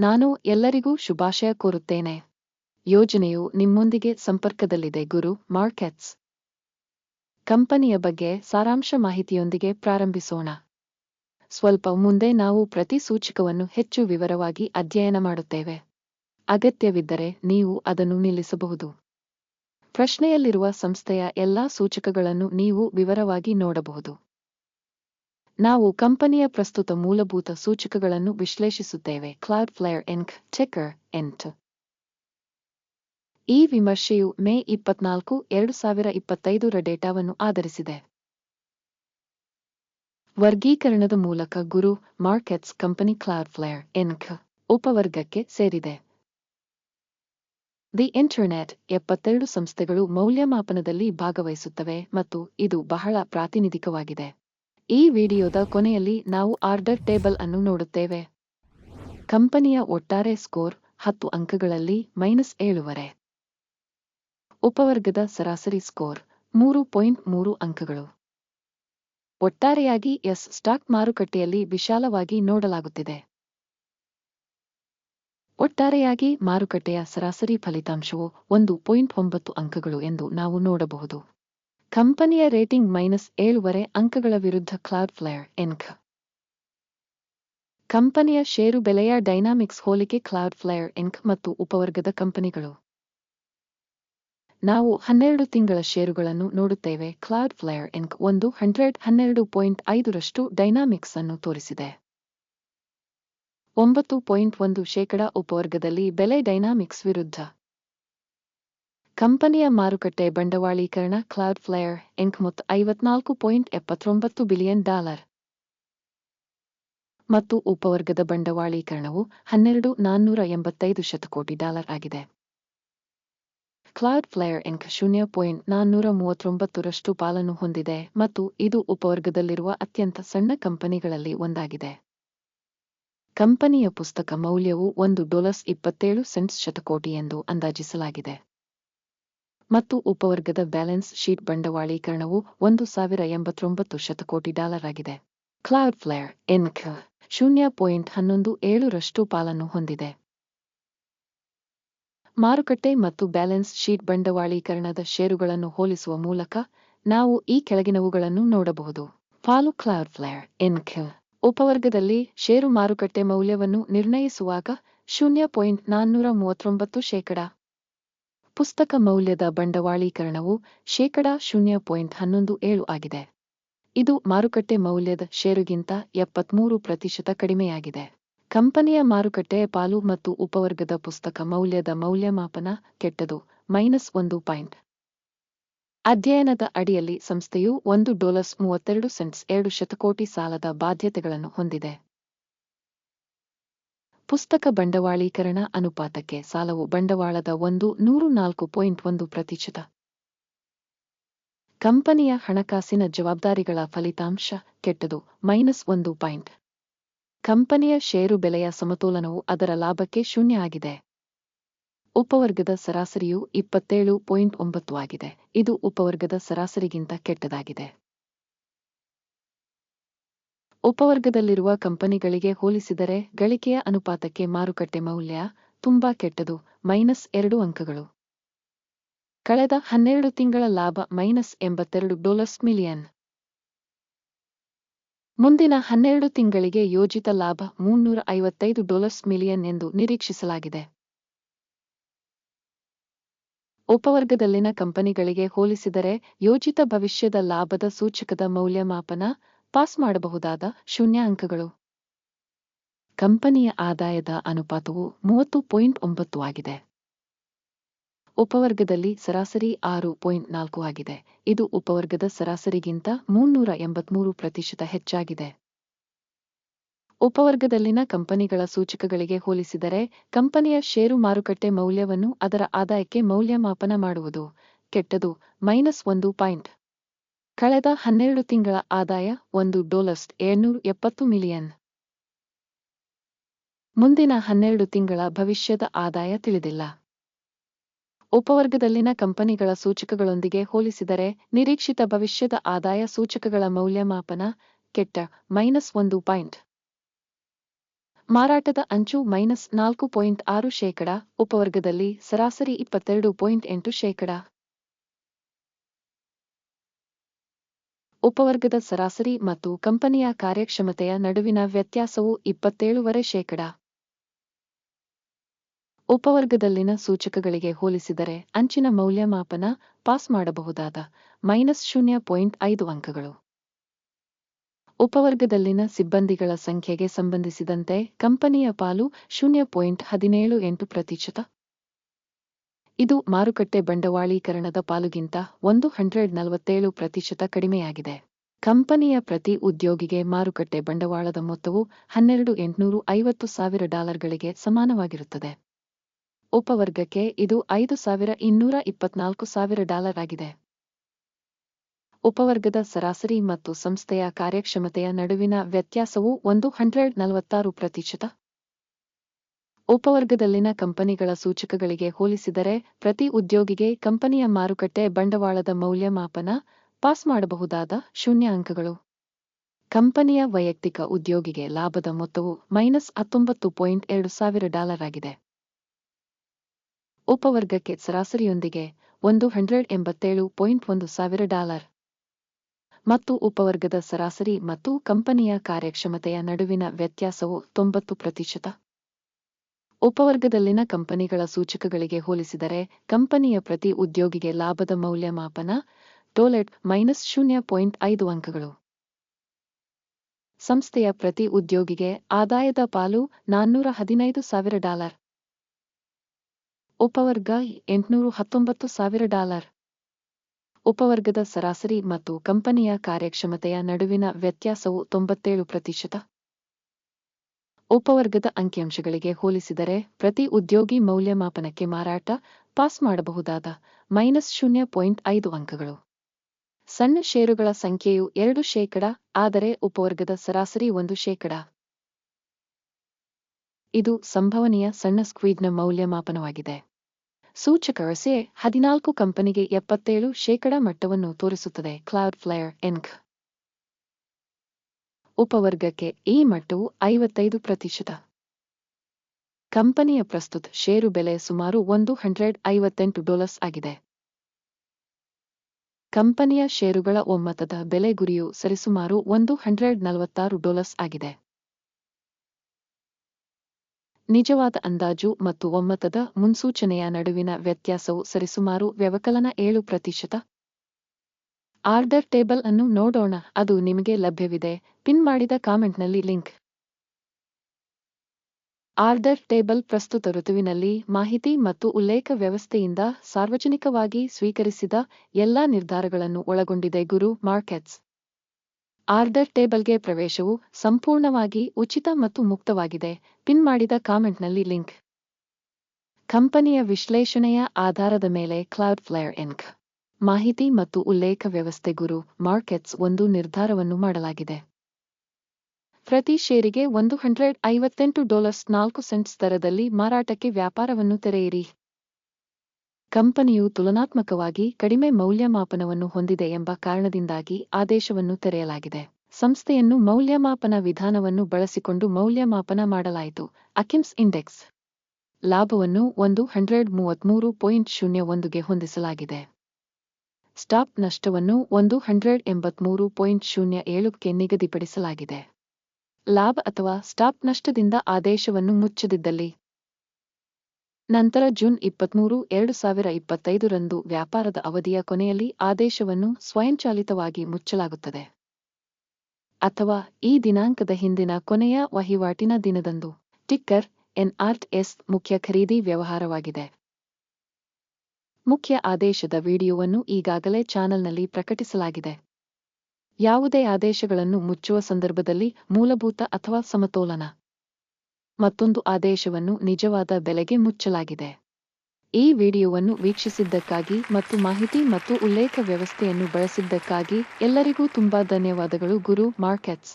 ನಾನು ಎಲ್ಲರಿಗೂ ಶುಭಾಶಯ ಕೋರುತ್ತೇನೆ. ಯೋಜನೆಯು ನಿಮ್ಮೊಂದಿಗೆ ಸಂಪರ್ಕದಲ್ಲಿದೆ, ಗುರು ಮಾರ್ಕೆಟ್ಸ್. ಕಂಪನಿಯ ಬಗ್ಗೆ ಸಾರಾಂಶ ಮಾಹಿತಿಯೊಂದಿಗೆ ಪ್ರಾರಂಭಿಸೋಣ. ಸ್ವಲ್ಪ ಮುಂದೆ ನಾವು ಪ್ರತಿ ಸೂಚಕವನ್ನು ಹೆಚ್ಚು ವಿವರವಾಗಿ ಅಧ್ಯಯನ ಮಾಡುತ್ತೇವೆ. ಅಗತ್ಯವಿದ್ದರೆ ನೀವು ಅದನ್ನು ನಿಲ್ಲಿಸಬಹುದು. ಪ್ರಶ್ನೆಯಲ್ಲಿರುವ ಸಂಸ್ಥೆಯ ಎಲ್ಲಾ ಸೂಚಕಗಳನ್ನು ನೀವು ವಿವರವಾಗಿ ನೋಡಬಹುದು. ನಾವು ಕಂಪನಿಯ ಪ್ರಸ್ತುತ ಮೂಲಭೂತ ಸೂಚಕಗಳನ್ನು ವಿಶ್ಲೇಷಿಸುತ್ತೇವೆ. ಕ್ಲೌಡ್ ಫ್ಲೇರ್ ಎನ್ಕ್ ಚೆಕರ್ ಎಂಟ್ ಈ ವಿಮರ್ಶೆಯು ಮೇ ಇಪ್ಪತ್ನಾಲ್ಕು, ಎರಡು ಸಾವಿರ ಇಪ್ಪತ್ತೈದರ ಡೇಟಾವನ್ನು ಆಧರಿಸಿದೆ. ವರ್ಗೀಕರಣದ ಮೂಲಕ Guru markets company Cloudflare Inc ಉಪವರ್ಗಕ್ಕೆ ಸೇರಿದೆ. ದಿ ಇಂಟರ್ನೆಟ್ ಎಪ್ಪತ್ತೆರಡು ಸಂಸ್ಥೆಗಳು ಮೌಲ್ಯಮಾಪನದಲ್ಲಿ ಭಾಗವಹಿಸುತ್ತವೆ ಮತ್ತು ಇದು ಬಹಳ ಪ್ರಾತಿನಿಧಿಕವಾಗಿದೆ. ಈ ವಿಡಿಯೋದ ಕೊನೆಯಲ್ಲಿ ನಾವು ಆರ್ಡರ್ ಟೇಬಲ್ ಅನ್ನು ನೋಡುತ್ತೇವೆ. ಕಂಪನಿಯ ಒಟ್ಟಾರೆ ಸ್ಕೋರ್ ಹತ್ತು ಅಂಕಗಳಲ್ಲಿ ಮೈನಸ್ ಏಳುವರೆ. ಉಪವರ್ಗದ ಸರಾಸರಿ ಸ್ಕೋರ್ ಮೂರು ಪಾಯಿಂಟ್ ಮೂರು ಅಂಕಗಳು. ಒಟ್ಟಾರೆಯಾಗಿ ಎಸ್ ಸ್ಟಾಕ್ ಮಾರುಕಟ್ಟೆಯಲ್ಲಿ ವಿಶಾಲವಾಗಿ ನೋಡಲಾಗುತ್ತಿದೆ. ಒಟ್ಟಾರೆಯಾಗಿ ಮಾರುಕಟ್ಟೆಯ ಸರಾಸರಿ ಫಲಿತಾಂಶವು ಒಂದು ಪಾಯಿಂಟ್ ಒಂಬತ್ತು ಅಂಕಗಳು ಎಂದು ನಾವು ನೋಡಬಹುದು. ಕಂಪನಿಯ ರೇಟಿಂಗ್ ಮೈನಸ್ ಏಳುವರೆ ಅಂಕಗಳ ವಿರುದ್ಧ ಕ್ಲೌಡ್ ಫ್ಲೇರ್ ಎನ್ಕ್ ಕಂಪನಿಯ ಷೇರು ಬೆಲೆಯ ಡೈನಾಮಿಕ್ಸ್ ಹೋಲಿಕೆ ಕ್ಲೌಡ್ ಫ್ಲೇರ್ ಎನ್ಕ್ ಮತ್ತು ಉಪವರ್ಗದ ಕಂಪನಿಗಳು. ನಾವು ಹನ್ನೆರಡು ತಿಂಗಳ ಷೇರುಗಳನ್ನು ನೋಡುತ್ತೇವೆ. ಕ್ಲೌಡ್ ಫ್ಲೇರ್ ಎನ್ಕ್ ಒಂದು ಹಂಡ್ರೆಡ್ ಹನ್ನೆರಡು ಪಾಯಿಂಟ್ ಐದರಷ್ಟು ಡೈನಾಮಿಕ್ಸ್ ಅನ್ನು ತೋರಿಸಿದೆ. ಒಂಬತ್ತು ಪಾಯಿಂಟ್ ಒಂದು ಶೇಕಡಾ ಉಪವರ್ಗದಲ್ಲಿ ಬೆಲೆ ಡೈನಾಮಿಕ್ಸ್ ವಿರುದ್ಧ. ಕಂಪನಿಯ ಮಾರುಕಟ್ಟೆ ಬಂಡವಾಳೀಕರಣ ಕ್ಲೌಡ್ ಫ್ಲೇರ್ ಎಂಕ್ ಮತ್ತು ಐವತ್ನಾಲ್ಕು ಪಾಯಿಂಟ್ ಎಪ್ಪತ್ತೊಂಬತ್ತು ಬಿಲಿಯನ್ ಡಾಲರ್. ಮತ್ತು ಉಪವರ್ಗದ ಬಂಡವಾಳೀಕರಣವು ಹನ್ನೆರಡು ನಾನ್ನೂರ ಎಂಬತ್ತೈದು ಶತಕೋಟಿ ಡಾಲರ್ ಆಗಿದೆ. ಕ್ಲೌಡ್ ಫ್ಲೇರ್ ಎಂಕ್ ಶೂನ್ಯ ಪಾಯಿಂಟ್ ನಾನ್ನೂರ ಮೂವತ್ತೊಂಬತ್ತರಷ್ಟು ಪಾಲನ್ನು ಹೊಂದಿದೆ ಮತ್ತು ಇದು ಉಪವರ್ಗದಲ್ಲಿರುವ ಅತ್ಯಂತ ಸಣ್ಣ ಕಂಪನಿಗಳಲ್ಲಿ ಒಂದಾಗಿದೆ. ಕಂಪನಿಯ ಪುಸ್ತಕ ಮೌಲ್ಯವು ಒಂದು ಡೊಲರ್ಸ್ ಇಪ್ಪತ್ತೇಳು ಸೆಂಟ್ಸ್ ಶತಕೋಟಿ ಎಂದು ಅಂದಾಜಿಸಲಾಗಿದೆ. ಮತ್ತು ಉಪವರ್ಗದ ಬ್ಯಾಲೆನ್ಸ್ ಶೀಟ್ ಬಂಡವಾಳೀಕರಣವು ಒಂದು ಸಾವಿರ ಎಂಬತ್ತೊಂಬತ್ತು ಶತಕೋಟಿ ಡಾಲರ್ ಆಗಿದೆ. ಕ್ಲೌಡ್ ಫ್ಲೇರ್ ಎನ್ಕ್ ಶೂನ್ಯ ಪಾಯಿಂಟ್ ಹನ್ನೊಂದು ಏಳರಷ್ಟು ಪಾಲನ್ನು ಹೊಂದಿದೆ. ಮಾರುಕಟ್ಟೆ ಮತ್ತು ಬ್ಯಾಲೆನ್ಸ್ ಶೀಟ್ ಬಂಡವಾಳೀಕರಣದ ಷೇರುಗಳನ್ನು ಹೋಲಿಸುವ ಮೂಲಕ ನಾವು ಈ ಕೆಳಗಿನವುಗಳನ್ನು ನೋಡಬಹುದು. ಫಾಲು ಕ್ಲೌಡ್ ಫ್ಲೇರ್ ಎನ್ಕ್ ಉಪವರ್ಗದಲ್ಲಿ ಷೇರು ಮಾರುಕಟ್ಟೆ ಮೌಲ್ಯವನ್ನು ನಿರ್ಣಯಿಸುವಾಗ ಶೂನ್ಯ ಪಾಯಿಂಟ್ ನಾನ್ನೂರ ಮೂವತ್ತೊಂಬತ್ತು ಶೇಕಡ ಪುಸ್ತಕ ಮೌಲ್ಯದ ಬಂಡವಾಳೀಕರಣವು ಶೇಕಡ ಶೂನ್ಯ ಪಾಯಿಂಟ್ ಹನ್ನೊಂದು ಏಳು ಆಗಿದೆ. ಇದು ಮಾರುಕಟ್ಟೆ ಮೌಲ್ಯದ ಷೇರುಗಿಂತ ಎಪ್ಪತ್ಮೂರು ಪ್ರತಿಶತ ಕಡಿಮೆಯಾಗಿದೆ. ಕಂಪನಿಯ ಮಾರುಕಟ್ಟೆ, ಪಾಲು ಮತ್ತು ಉಪವರ್ಗದ ಪುಸ್ತಕ ಮೌಲ್ಯದ ಮೌಲ್ಯಮಾಪನ ಕೆಟ್ಟದು, ಮೈನಸ್ ಒಂದು ಪಾಯಿಂಟ್. ಅಧ್ಯಯನದ ಅಡಿಯಲ್ಲಿ ಸಂಸ್ಥೆಯು ಒಂದು ಡೊಲರ್ಸ್ ಮೂವತ್ತೆರಡು ಸೆಂಟ್ಸ್ ಎರಡು ಶತಕೋಟಿ ಸಾಲದ ಬಾಧ್ಯತೆಗಳನ್ನು ಹೊಂದಿದೆ. ಪುಸ್ತಕ ಬಂಡವಾಳೀಕರಣ ಅನುಪಾತಕ್ಕೆ ಸಾಲವು ಬಂಡವಾಳದ ಒಂದು ನೂರು ನಾಲ್ಕು ಪಾಯಿಂಟ್ ಒಂದು ಪ್ರತಿಶತ. ಕಂಪನಿಯ ಹಣಕಾಸಿನ ಜವಾಬ್ದಾರಿಗಳ ಫಲಿತಾಂಶ ಕೆಟ್ಟದು, ಮೈನಸ್ ಒಂದು ಪಾಯಿಂಟ್. ಕಂಪನಿಯ ಷೇರು ಬೆಲೆಯ ಸಮತೋಲನವು ಅದರ ಲಾಭಕ್ಕೆ ಶೂನ್ಯ ಆಗಿದೆ. ಉಪವರ್ಗದ ಸರಾಸರಿಯು ಇಪ್ಪತ್ತೇಳು ಪಾಯಿಂಟ್ ಒಂಬತ್ತು ಆಗಿದೆ. ಇದು ಉಪವರ್ಗದ ಸರಾಸರಿಗಿಂತ ಕೆಟ್ಟದಾಗಿದೆ. ಉಪವರ್ಗದಲ್ಲಿರುವ ಕಂಪನಿಗಳಿಗೆ ಹೋಲಿಸಿದರೆ ಗಳಿಕೆಯ ಅನುಪಾತಕ್ಕೆ ಮಾರುಕಟ್ಟೆ ಮೌಲ್ಯ ತುಂಬಾ ಕೆಟ್ಟದು, ಮೈನಸ್ ಎರಡು ಅಂಕಗಳು. ಕಳೆದ ಹನ್ನೆರಡು ತಿಂಗಳ ಲಾಭ ಮೈನಸ್ ಎಂಬತ್ತೆರಡು ಡಾಲರ್ಸ್ ಮಿಲಿಯನ್. ಮುಂದಿನ ಹನ್ನೆರಡು ತಿಂಗಳಿಗೆ ಯೋಜಿತ ಲಾಭ ಮುನ್ನೂರ ಐವತ್ತೈದು ಡಾಲರ್ಸ್ ಮಿಲಿಯನ್ ಎಂದು ನಿರೀಕ್ಷಿಸಲಾಗಿದೆ. ಉಪವರ್ಗದಲ್ಲಿನ ಕಂಪನಿಗಳಿಗೆ ಹೋಲಿಸಿದರೆ ಯೋಜಿತ ಭವಿಷ್ಯದ ಲಾಭದ ಸೂಚಕದ ಮೌಲ್ಯಮಾಪನ ಪಾಸ್ ಮಾಡಬಹುದಾದ ಶೂನ್ಯ ಅಂಕಗಳು ಕಂಪನಿಯ ಆದಾಯದ ಅನುಪಾತವು ಮೂವತ್ತು ಪಾಯಿಂಟ್ ಒಂಬತ್ತು ಆಗಿದೆ. ಉಪವರ್ಗದಲ್ಲಿ ಸರಾಸರಿ ಆರು ಪಾಯಿಂಟ್ ನಾಲ್ಕು ಆಗಿದೆ. ಇದು ಉಪವರ್ಗದ ಸರಾಸರಿಗಿಂತ ಮುನ್ನೂರ ಎಂಬತ್ಮೂರು ಪ್ರತಿಶತ ಹೆಚ್ಚಾಗಿದೆ. ಉಪವರ್ಗದಲ್ಲಿನ ಕಂಪನಿಗಳ ಸೂಚಕಗಳಿಗೆ ಹೋಲಿಸಿದರೆ, ಕಂಪನಿಯ ಷೇರು ಮಾರುಕಟ್ಟೆ ಮೌಲ್ಯವನ್ನು ಅದರ ಆದಾಯಕ್ಕೆ ಮೌಲ್ಯಮಾಪನ ಮಾಡುವುದು ಕೆಟ್ಟದು, ಮೈನಸ್ ಒಂದು ಪಾಯಿಂಟ್. ಕಳೆದ ಹನ್ನೆರಡು ತಿಂಗಳ ಆದಾಯ ಒಂದು ಡಾಲರ್ಸ್ ಏಳ್ನೂರ ಎಪ್ಪತ್ತು ಮಿಲಿಯನ್. ಮುಂದಿನ ಹನ್ನೆರಡು ತಿಂಗಳ ಭವಿಷ್ಯದ ಆದಾಯ ತಿಳಿದಿಲ್ಲ. ಉಪವರ್ಗದಲ್ಲಿನ ಕಂಪನಿಗಳ ಸೂಚಕಗಳೊಂದಿಗೆ ಹೋಲಿಸಿದರೆ ನಿರೀಕ್ಷಿತ ಭವಿಷ್ಯದ ಆದಾಯ ಸೂಚಕಗಳ ಮೌಲ್ಯಮಾಪನ ಕೆಟ್ಟ ಮೈನಸ್ ಒಂದು ಪಾಯಿಂಟ್. ಮಾರಾಟದ ಅಂಚು ಮೈನಸ್ ನಾಲ್ಕು ಪಾಯಿಂಟ್ ಆರು ಶೇಕಡ, ಉಪವರ್ಗದಲ್ಲಿ ಸರಾಸರಿ ಇಪ್ಪತ್ತೆರಡು ಪಾಯಿಂಟ್ ಎಂಟು ಶೇಕಡ. ಉಪವರ್ಗದ ಸರಾಸರಿ ಮತ್ತು ಕಂಪನಿಯ ಕಾರ್ಯಕ್ಷಮತೆಯ ನಡುವಿನ ವ್ಯತ್ಯಾಸವು ಇಪ್ಪತ್ತೇಳುವರೆ ಶೇಕಡ. ಉಪವರ್ಗದಲ್ಲಿನ ಸೂಚಕಗಳಿಗೆ ಹೋಲಿಸಿದರೆ ಅಂಚಿನ ಮೌಲ್ಯಮಾಪನ ಪಾಸ್ ಮಾಡಬಹುದಾದ ಮೈನಸ್ ಶೂನ್ಯ ಪಾಯಿಂಟ್ ಐದು ಅಂಕಗಳು. ಉಪವರ್ಗದಲ್ಲಿನ ಸಿಬ್ಬಂದಿಗಳ ಸಂಖ್ಯೆಗೆ ಸಂಬಂಧಿಸಿದಂತೆ ಕಂಪನಿಯ ಪಾಲು ಶೂನ್ಯ ಪಾಯಿಂಟ್ ಹದಿನೇಳು ಎಂಟು ಪ್ರತಿಶತ. ಇದು ಮಾರುಕಟ್ಟೆ ಬಂಡವಾಳೀಕರಣದ ಪಾಲುಗಿಂತ ಒಂದು ಹಂಡ್ರೆಡ್ ನಲವತ್ತೇಳು ಪ್ರತಿಶತ ಕಡಿಮೆಯಾಗಿದೆ. ಕಂಪನಿಯ ಪ್ರತಿ ಉದ್ಯೋಗಿಗೆ ಮಾರುಕಟ್ಟೆ ಬಂಡವಾಳದ ಮೊತ್ತವು ಹನ್ನೆರಡು ಎಂಟುನೂರು ಐವತ್ತು ಸಾವಿರ ಡಾಲರ್ಗಳಿಗೆ ಸಮಾನವಾಗಿರುತ್ತದೆ. ಉಪವರ್ಗಕ್ಕೆ ಇದು ಐದು ಸಾವಿರ ಇನ್ನೂರ ಇಪ್ಪತ್ನಾಲ್ಕು ಸಾವಿರ ಡಾಲರ್ ಆಗಿದೆ. ಉಪವರ್ಗದ ಸರಾಸರಿ ಮತ್ತು ಸಂಸ್ಥೆಯ ಕಾರ್ಯಕ್ಷಮತೆಯ ನಡುವಿನ ವ್ಯತ್ಯಾಸವು ಒಂದು ಹಂಡ್ರೆಡ್ ನಲವತ್ತಾರು ಪ್ರತಿಶತ ಉಪವರ್ಗದಲ್ಲಿನ ಕಂಪನಿಗಳ ಸೂಚಕಗಳಿಗೆ ಹೋಲಿಸಿದರೆ, ಪ್ರತಿ ಉದ್ಯೋಗಿಗೆ ಕಂಪನಿಯ ಮಾರುಕಟ್ಟೆ ಬಂಡವಾಳದ ಮೌಲ್ಯಮಾಪನ ಪಾಸ್ ಮಾಡಬಹುದಾದ ಶೂನ್ಯ ಅಂಕಗಳು ಕಂಪನಿಯ ವೈಯಕ್ತಿಕ ಉದ್ಯೋಗಿಗೆ ಲಾಭದ ಮೊತ್ತವು ಮೈನಸ್ ಹತ್ತೊಂಬತ್ತು ಪಾಯಿಂಟ್ ಎರಡು ಸಾವಿರ ಡಾಲರ್ ಆಗಿದೆ. ಉಪವರ್ಗಕ್ಕೆ ಸರಾಸರಿಯೊಂದಿಗೆ ಒಂದು ಹಂಡ್ರೆಡ್ ಎಂಬತ್ತೇಳು ಪಾಯಿಂಟ್ ಒಂದು ಸಾವಿರ ಡಾಲರ್. ಮತ್ತು ಉಪವರ್ಗದ ಸರಾಸರಿ ಮತ್ತು ಕಂಪನಿಯ ಕಾರ್ಯಕ್ಷಮತೆಯ ನಡುವಿನ ವ್ಯತ್ಯಾಸವು ತೊಂಬತ್ತು ಪ್ರತಿಶತ. ಉಪವರ್ಗದಲ್ಲಿನ ಕಂಪನಿಗಳ ಸೂಚಕಗಳಿಗೆ ಹೋಲಿಸಿದರೆ ಕಂಪನಿಯ ಪ್ರತಿ ಉದ್ಯೋಗಿಗೆ ಲಾಭದ ಮೌಲ್ಯಮಾಪನ, ಟೋಲೆಟ್ ಮೈನಸ್ ಶೂನ್ಯ ಪಾಯಿಂಟ್ ಐದು ಅಂಕಗಳು. ಸಂಸ್ಥೆಯ ಪ್ರತಿ ಉದ್ಯೋಗಿಗೆ ಆದಾಯದ ಪಾಲು ನಾನ್ನೂರ ಹದಿನೈದು ಸಾವಿರ ಡಾಲರ್. ಉಪವರ್ಗ ಎಂಟುನೂರು ಹತ್ತೊಂಬತ್ತು ಸಾವಿರ ಡಾಲರ್. ಉಪವರ್ಗದ ಸರಾಸರಿ ಮತ್ತು ಕಂಪನಿಯ ಕಾರ್ಯಕ್ಷಮತೆಯ ನಡುವಿನ ವ್ಯತ್ಯಾಸವು ತೊಂಬತ್ತೇಳು ಪ್ರತಿಶತ. ಉಪವರ್ಗದ ಅಂಕಿಅಂಶಗಳಿಗೆ ಹೋಲಿಸಿದರೆ ಪ್ರತಿ ಉದ್ಯೋಗಿ ಮೌಲ್ಯಮಾಪನಕ್ಕೆ ಮಾರಾಟ ಪಾಸ್ ಮಾಡಬಹುದಾದ ಮೈನಸ್ ಶೂನ್ಯ ಪಾಯಿಂಟ್ ಐದು ಅಂಕಗಳು. ಸಣ್ಣ ಷೇರುಗಳ ಸಂಖ್ಯೆಯು ಎರಡು ಶೇಕಡ, ಆದರೆ ಉಪವರ್ಗದ ಸರಾಸರಿ ಒಂದು ಶೇಕಡ. ಇದು ಸಂಭವನೀಯ ಸಣ್ಣ ಸ್ಕ್ವೀಡ್ನ ಮೌಲ್ಯಮಾಪನವಾಗಿದೆ. ಸೂಚಕ ರಸೆ ಹದಿನಾಲ್ಕು ಕಂಪನಿಗೆ ಎಪ್ಪತ್ತೇಳು ಶೇಕಡ ಮಟ್ಟವನ್ನು ತೋರಿಸುತ್ತದೆ ಕ್ಲೌಡ್ ಫ್ಲೇಯರ್ ಎನ್ಕ್ ಉಪವರ್ಗಕ್ಕೆ ಈ ಮಟ್ಟವು ಐವತ್ತೈದು ಪ್ರತಿಶತ. ಕಂಪನಿಯ ಪ್ರಸ್ತುತ ಷೇರು ಬೆಲೆ ಸುಮಾರು ಒಂದು ಹಂಡ್ರೆಡ್ ಐವತ್ತೆಂಟು ಡಾಲರ್ಸ್ ಆಗಿದೆ. ಕಂಪನಿಯ ಷೇರುಗಳ ಒಮ್ಮತದ ಬೆಲೆ ಗುರಿಯು ಸರಿಸುಮಾರು ಒಂದು ಹಂಡ್ರೆಡ್ ನಲವತ್ತಾರು ಡಾಲರ್ಸ್ ಆಗಿದೆ. ನಿಜವಾದ ಅಂದಾಜು ಮತ್ತು ಒಮ್ಮತದ ಮುನ್ಸೂಚನೆಯ ನಡುವಿನ ವ್ಯತ್ಯಾಸವು ಸರಿಸುಮಾರು ವ್ಯವಕಲನ ಏಳು ಪ್ರತಿಶತ. ಆರ್ಡರ್ ಟೇಬಲ್ ಅನ್ನು ನೋಡೋಣ, ಅದು ನಿಮಗೆ ಲಭ್ಯವಿದೆ. ಪಿನ್ ಮಾಡಿದ ಕಾಮೆಂಟ್ನಲ್ಲಿ ಲಿಂಕ್. ಆರ್ಡರ್ ಟೇಬಲ್ ಪ್ರಸ್ತುತ ಋತುವಿನಲ್ಲಿ ಮಾಹಿತಿ ಮತ್ತು ಉಲ್ಲೇಖ ವ್ಯವಸ್ಥೆಯಿಂದ ಸಾರ್ವಜನಿಕವಾಗಿ ಸ್ವೀಕರಿಸಿದ ಎಲ್ಲಾ ನಿರ್ಧಾರಗಳನ್ನು ಒಳಗೊಂಡಿದೆ ಗುರು ಮಾರ್ಕೆಟ್ಸ್. ಆರ್ಡರ್ ಟೇಬಲ್ಗೆ ಪ್ರವೇಶವು ಸಂಪೂರ್ಣವಾಗಿ ಉಚಿತ ಮತ್ತು ಮುಕ್ತವಾಗಿದೆ. ಪಿನ್ ಮಾಡಿದ ಕಾಮೆಂಟ್ನಲ್ಲಿ ಲಿಂಕ್. ಕಂಪನಿಯ ವಿಶ್ಲೇಷಣೆಯ ಆಧಾರದ ಮೇಲೆ ಕ್ಲೌಡ್ ಫ್ಲೇರ್ ಎನ್ಕ್ ಮಾಹಿತಿ ಮತ್ತು ಉಲ್ಲೇಖ ವ್ಯವಸ್ಥೆ ಗುರು ಮಾರ್ಕೆಟ್ಸ್ ಒಂದು ನಿರ್ಧಾರವನ್ನು ಮಾಡಲಾಗಿದೆ. ಪ್ರತಿ ಷೇರಿಗೆ ಒಂದು ಹಂಡ್ರೆಡ್ ಐವತ್ತೆಂಟು ಡಾಲರ್ಸ್ ನಾಲ್ಕು ಸೆಂಟ್ಸ್ ದರದಲ್ಲಿ ಮಾರಾಟಕ್ಕೆ ವ್ಯಾಪಾರವನ್ನು ತೆರೆಯಿರಿ. ಕಂಪನಿಯು ತುಲನಾತ್ಮಕವಾಗಿ ಕಡಿಮೆ ಮೌಲ್ಯಮಾಪನವನ್ನು ಹೊಂದಿದೆ ಎಂಬ ಕಾರಣದಿಂದಾಗಿ ಆದೇಶವನ್ನು ತೆರೆಯಲಾಗಿದೆ. ಸಂಸ್ಥೆಯನ್ನು ಮೌಲ್ಯಮಾಪನ ವಿಧಾನವನ್ನು ಬಳಸಿಕೊಂಡು ಮೌಲ್ಯಮಾಪನ ಮಾಡಲಾಯಿತು. ಅಕಿಮ್ಸ್ ಇಂಡೆಕ್ಸ್. ಲಾಭವನ್ನು ಒಂದು ಹಂಡ್ರೆಡ್ ಮೂವತ್ಮೂರು ಪಾಯಿಂಟ್ ಶೂನ್ಯ ಒಂದುಗೆ ಹೊಂದಿಸಲಾಗಿದೆ. ಸ್ಟಾಪ್ ನಷ್ಟವನ್ನು ಒಂದು ಹಂಡ್ರೆಡ್ ಎಂಬತ್ಮೂರು ಪಾಯಿಂಟ್ ಶೂನ್ಯ ಏಳುಕ್ಕೆ ನಿಗದಿಪಡಿಸಲಾಗಿದೆ. ಲಾಭ ಅಥವಾ ಸ್ಟಾಪ್ ನಷ್ಟದಿಂದ ಆದೇಶವನ್ನು ಮುಚ್ಚದಿದ್ದಲ್ಲಿ. ನಂತರ ಜೂನ್ ಇಪ್ಪತ್ಮೂರು, ಎರಡು ಸಾವಿರ ಇಪ್ಪತ್ತೈದರಂದು ವ್ಯಾಪಾರದ ಅವಧಿಯ ಕೊನೆಯಲ್ಲಿ ಆದೇಶವನ್ನು ಸ್ವಯಂಚಾಲಿತವಾಗಿ ಮುಚ್ಚಲಾಗುತ್ತದೆ. ಅಥವಾ ಈ ದಿನಾಂಕದ ಹಿಂದಿನ ಕೊನೆಯ ವಹಿವಾಟಿನ ದಿನದಂದು. ಟಿಕ್ಕರ್, ಎನ್ಆರ್ಟ್ಎಸ್ ಮುಖ್ಯ ಖರೀದಿ ವ್ಯವಹಾರವಾಗಿದೆ. ಮುಖ್ಯ ಆದೇಶದ ವಿಡಿಯೋವನ್ನು ಈಗಾಗಲೇ ಚಾನೆಲ್ನಲ್ಲಿ ಪ್ರಕಟಿಸಲಾಗಿದೆ. ಯಾವುದೇ ಆದೇಶಗಳನ್ನು ಮುಚ್ಚುವ ಸಂದರ್ಭದಲ್ಲಿ ಮೂಲಭೂತ ಅಥವಾ ಸಮತೋಲನ. ಮತ್ತೊಂದು ಆದೇಶವನ್ನು ನಿಜವಾದ ಬೆಲೆಗೆ ಮುಚ್ಚಲಾಗಿದೆ. ಈ ವಿಡಿಯೋವನ್ನು ವೀಕ್ಷಿಸಿದ್ದಕ್ಕಾಗಿ ಮತ್ತು ಮಾಹಿತಿ ಮತ್ತು ಉಲ್ಲೇಖ ವ್ಯವಸ್ಥೆಯನ್ನು ಬಳಸಿದ್ದಕ್ಕಾಗಿ ಎಲ್ಲರಿಗೂ ತುಂಬಾ ಧನ್ಯವಾದಗಳು ಗುರು ಮಾರ್ಕೆಟ್ಸ್.